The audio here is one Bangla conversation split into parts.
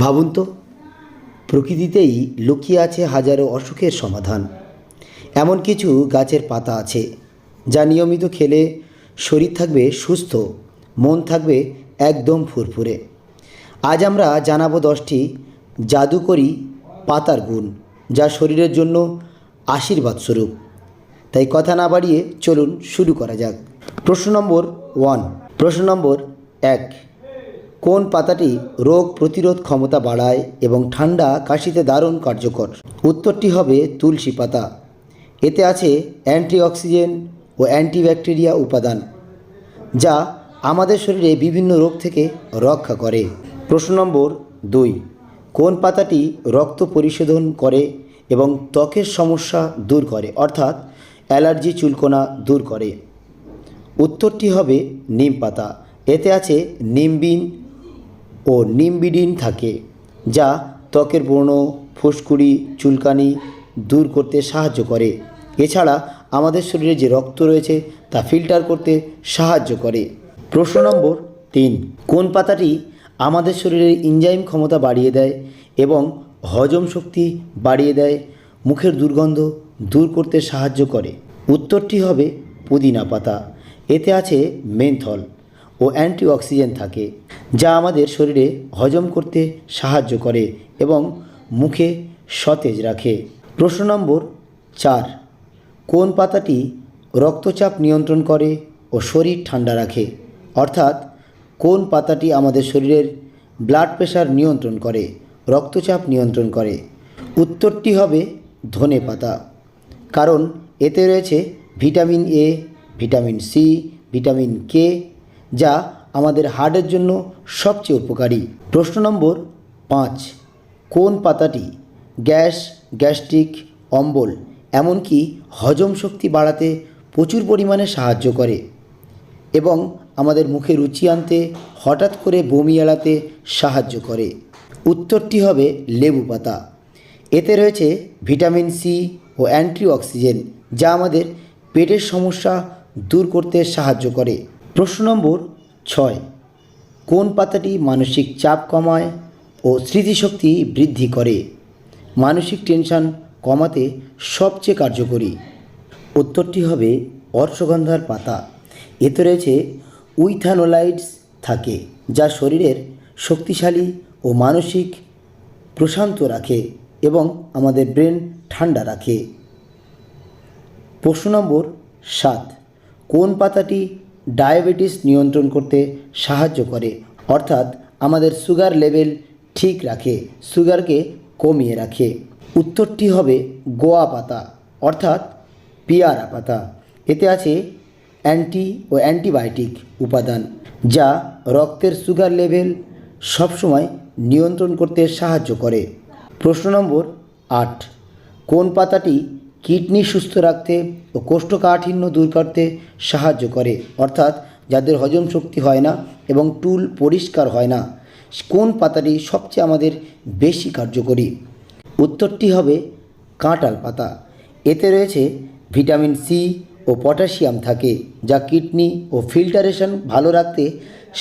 ভাবুন তো, প্রকৃতিতেই লুকিয়ে আছে হাজারো অসুখের সমাধান। এমন কিছু গাছের পাতা আছে, যা নিয়মিত খেলে শরীর থাকবে সুস্থ, মন থাকবে একদম ফুরফুরে। আজ আমরা জানাব দশটি জাদুকরি পাতার গুণ, যা শরীরের জন্য আশীর্বাদ স্বরূপ। তাই কথা না বাড়িয়ে চলুন শুরু করা যাক। প্রশ্ন নম্বর ওয়ান। প্রশ্ন নম্বর এক। কোন পাতাটি রোগ প্রতিরোধ ক্ষমতা বাড়ায় এবং ঠান্ডা কাশিতে দারুণ কার্যকর? উত্তরটি হবে তুলসী পাতা। এতে আছে অ্যান্টিঅক্সিজেন ও অ্যান্টিব্যাকটেরিয়া উপাদান, যা আমাদের শরীরে বিভিন্ন রোগ থেকে রক্ষা করে। প্রশ্ন নম্বর দুই, কোন পাতাটি রক্ত পরিশোধন করে এবং ত্বকের সমস্যা দূর করে, অর্থাৎ অ্যালার্জি চুলকোনা দূর করে? উত্তরটি হবে নিম পাতা। এতে আছে নিমবিন ও নিমবিডিন থাকে, যা ত্বকের ব্রণ, ফুসকুড়ি, চুলকানি দূর করতে সাহায্য করে। এছাড়া আমাদের শরীরে যে রক্ত রয়েছে, তা ফিল্টার করতে সাহায্য করে। প্রশ্ন নম্বর তিন, কোন পাতাটি আমাদের শরীরের ইনজাইম ক্ষমতা বাড়িয়ে দেয় এবং হজম শক্তি বাড়িয়ে দেয়, মুখের দুর্গন্ধ দূর করতে সাহায্য করে? উত্তরটি হবে পুদিনা পাতা। এতে আছে মেন্থল। ও অ্যান্টিঅক্সিজেন থাকে, যা আমাদের শরীরে হজম করতে সাহায্য করে এবং মুখে সতেজ রাখে। প্রশ্ন নম্বর চার, কোন পাতাটি রক্তচাপ নিয়ন্ত্রণ করে ও শরীর ঠান্ডা রাখে? অর্থাৎ, কোন পাতাটি আমাদের শরীরের ব্লাড প্রেশার নিয়ন্ত্রণ করে, রক্তচাপ নিয়ন্ত্রণ করে? উত্তরটি হবে ধনে পাতা, কারণ এতে রয়েছে vitamin A, vitamin C, vitamin K যা আমাদের হার্টের জন্য সবচেয়ে উপকারী। প্রশ্ন নম্বর পাঁচ, কোন পাতাটি গ্যাস, গ্যাস্ট্রিক, অম্বল, এমনকি হজম শক্তি বাড়াতে প্রচুর পরিমাণে সাহায্য করে? এবং আমাদের মুখে রুচি আনতে হঠাৎ করে বমি এড়াতে সাহায্য করে? উত্তরটি হবে লেবু পাতা। এতে রয়েছে ভিটামিন সি ও অ্যান্টিঅক্সিজেন, যা আমাদের পেটের সমস্যা দূর করতে সাহায্য করে। প্রশ্ন নম্বর ছয়, কোন পাতাটি মানসিক চাপ কমায় ও স্মৃতিশক্তি বৃদ্ধি করে? মানসিক টেনশন কমাতে সবচেয়ে কার্যকরী। উত্তরটি হবে অর্শগন্ধার পাতা। এতে রয়েছে উইথানোলাইটস থাকে, যা শরীরের শক্তিশালী ও মানসিক প্রশান্ত রাখে এবং আমাদের ব্রেন ঠান্ডা রাখে। প্রশ্ন নম্বর সাত, কোন পাতাটি ডায়াবেটিস নিয়ন্ত্রণ করতে সাহায্য করে। অর্থাৎ আমাদের সুগার লেভেল ঠিক রাখে, সুগারকে কমিয়ে রাখে। উত্তরটি হবে গোয়া পাতা, অর্থাৎ পিয়ারা পাতা। এতে আছে অ্যান্টি ও অ্যান্টিবায়োটিক উপাদান, যা রক্তের সুগার লেভেল সবসময় নিয়ন্ত্রণ করতে সাহায্য করে। প্রশ্ন নম্বর আট, কোন পাতাটি কিডনি সুস্থ রাখতে ও কোষ্ঠকাঠিন্য দূর করতে সাহায্য করে। অর্থাৎ যাদের হজম শক্তি হয় না এবং টুল পরিষ্কার হয় না, কোন পাতাটি সবচেয়ে আমাদের বেশি কার্যকরী? উত্তরটি হবে কাঁটাল পাতা। এতে রয়েছে ভিটামিন সি ও পটাশিয়াম থাকে, যা কিডনি ও ফিল্টারেশন ভালো রাখতে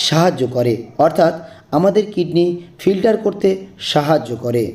সাহায্য করে। অর্থাৎ আমাদের কিডনি ফিল্টার করতে সাহায্য করে।